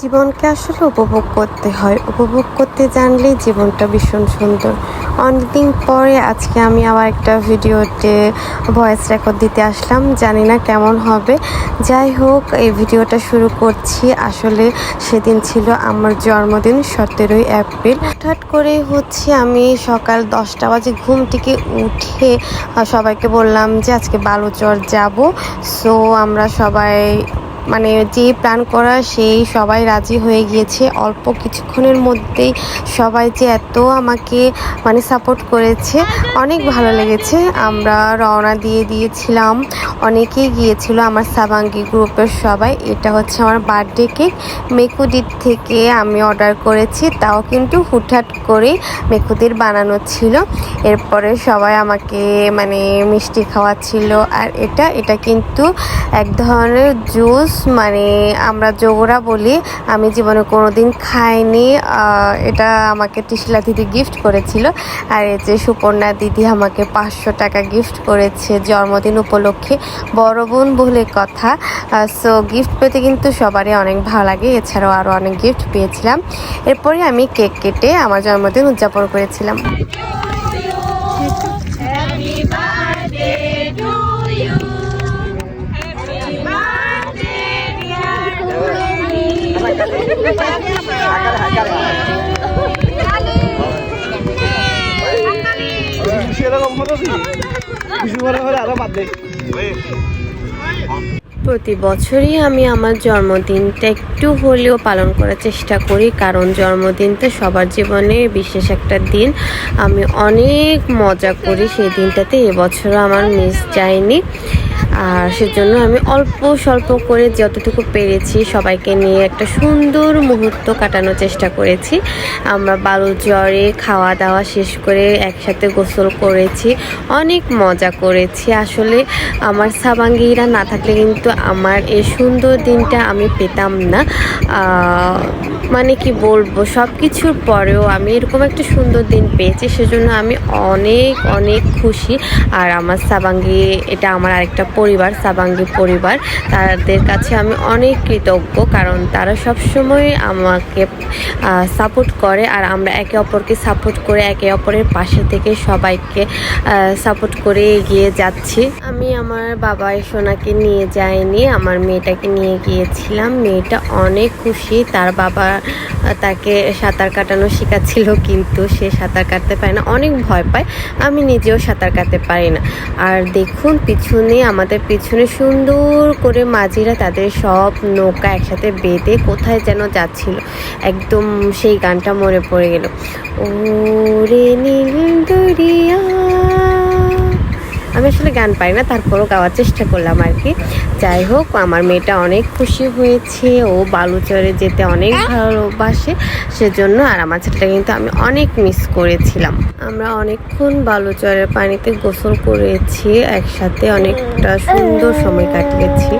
জীবনকে আসলে উপভোগ করতে হয়। উপভোগ করতে জানলেই জীবনটা ভীষণ সুন্দর। অনেকদিন পরে আজকে আমি আবার একটা ভিডিওতে ভয়েস রেকর্ড দিতে আসলাম। জানি না কেমন হবে। যাই হোক, এই ভিডিওটা শুরু করছি। আসলে সেদিন ছিল আমার জন্মদিন, সতেরোই এপ্রিল। হঠাৎ করে হচ্ছে আমি সকাল দশটা বাজে ঘুম থেকে উঠে সবাইকে বললাম যে আজকে বালুচর যাব। সো আমরা সবাই মানে যে প্ল্যান করা, সেই সবাই রাজি হয়ে গিয়েছে। অল্প কিছুক্ষণের মধ্যেই সবাই যে এত আমাকে মানে সাপোর্ট করেছে, অনেক ভালো লেগেছে। আমরা রওনা দিয়ে দিয়েছিলাম। অনেকেই গিয়েছিল আমার সাবাঙ্গি গ্রুপের সবাই। এটা হচ্ছে আমার বার্থডে কেক মেকুদির থেকে আমি অর্ডার করেছি। তাও কিন্তু হুটহাট করে মেকুদির বানানো ছিল। এরপরে সবাই আমাকে মানে মিষ্টি খাওয়াচ্ছিল। আর এটা এটা কিন্তু এক ধরনের জুস মানে আমরা যোগরা বলি, আমি জীবনে কোনোদিন খাইনি এটা আমাকে টিসলা দিদি গিফট করেছিল। আর এই যে সুপর্ণা দিদি আমাকে পাঁচশো টাকা গিফট করেছে জন্মদিন উপলক্ষে। বড় বোন বলে কথা। সো গিফট পেতে কিন্তু সবারই অনেক ভালো লাগে, এছাড়াও আরও অনেক গিফট পেয়েছিলাম। এরপরে আমি কেক কেটে আমার জন্মদিন উদযাপন করেছিলাম। প্রতি বছরই আমি আমার জন্মদিনটা একটু হলেও পালন করার চেষ্টা করি, কারণ জন্মদিনটা সবার জীবনে বিশেষ একটা দিন। আমি অনেক মজা করি সেই দিনটাতে, এবছরও আমার মিস যায়নি। আর সেজন্য আমি অল্প স্বল্প করে যতটুকু পেরেছি সবাইকে নিয়ে একটা সুন্দর মুহূর্ত কাটানোর চেষ্টা করেছি। আমরা বালু জ্বরে খাওয়া দাওয়া শেষ করে একসাথে গোসল করেছি, অনেক মজা করেছি। আসলে আমার সাবাঙ্গিরা না থাকলে কিন্তু আমার এই সুন্দর দিনটা আমি পেতাম না। মানে কি বলব সব কিছুর পরেও আমি এরকম একটা সুন্দর দিন পেয়েছি, সেজন্য আমি অনেক অনেক খুশি। আর আমার সাবাঙ্গি, এটা আমার আরেকটা পরিবার, সাবাঙ্গি পরিবার। তাদের কাছে আমি অনেক কৃতজ্ঞ কারণ তারা সবসময় আমাকে সাপোর্ট করে আর আমরা একে অপরকে সাপোর্ট করে একে অপরের পাশে থেকে সবাইকে সাপোর্ট করে এগিয়ে যাচ্ছি। আমি আমার বাবা সোনাকে নিয়ে যাইনি, আমার মেয়েটাকে নিয়ে গিয়েছিলাম। মেয়েটা অনেক খুশি, তার বাবা তাকে সাঁতার কাটানো শেখাচ্ছিল কিন্তু সে সাঁতার কাটতে পারে না, অনেক ভয় পায়। আমি নিজেও সাঁতার কাটতে পারি না। আর দেখুন, পিছনে আমাদের পিছনে সুন্দর করে মাঝিরা তাদের সব নৌকা একসাথে বেঁধে কোথায় যেন যাচ্ছিল। একদম সেই গানটা মনে পড়ে গেল। ও রে নীল দরিয়া আমি আসলে গান পাই না, তারপরও গাওয়ার চেষ্টা করলাম আর কি। যাই হোক, আমার মেয়েটা অনেক খুশি হয়েছে, ও বালুচরে যেতে অনেক ভালোবাসে, সেজন্য আর আমার ছেলেটা কিন্তু আমি অনেক মিস করেছিলাম। আমরা অনেকক্ষণ বালুচরের পানিতে গোসল করেছি, একসাথে অনেকটা সুন্দর সময় কাটিয়েছি।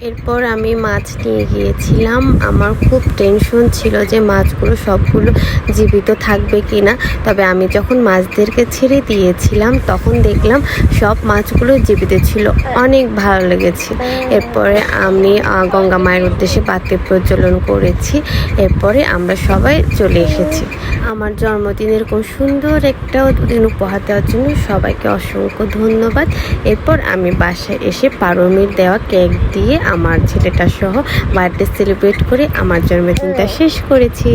এরপর আমি মাছ নিয়ে গিয়েছিলাম। আমার খুব টেনশন ছিল যে মাছগুলো সবগুলো জীবিত থাকবে কি না তবে আমি যখন মাছদেরকে ছেড়ে দিয়েছিলাম, তখন দেখলাম সব মাছগুলো জীবিত ছিল। অনেক ভালো লেগেছে। এরপরে আমি গঙ্গা মায়ের উদ্দেশ্যে বাতি প্রজ্বলন করেছি। এরপরে আমরা সবাই চলে এসেছি। আমার জন্মদিনের এরকম সুন্দর একটা দিন উপহার দেওয়ার জন্য সবাইকে অসংখ্য ধন্যবাদ। এরপর আমি বাসায় এসে পারমির দেওয়া কেক দিয়ে আমার ছেলেটা সহ বার্থডে সেলিব্রেট করে আমার জন্মদিনটা শেষ করেছি।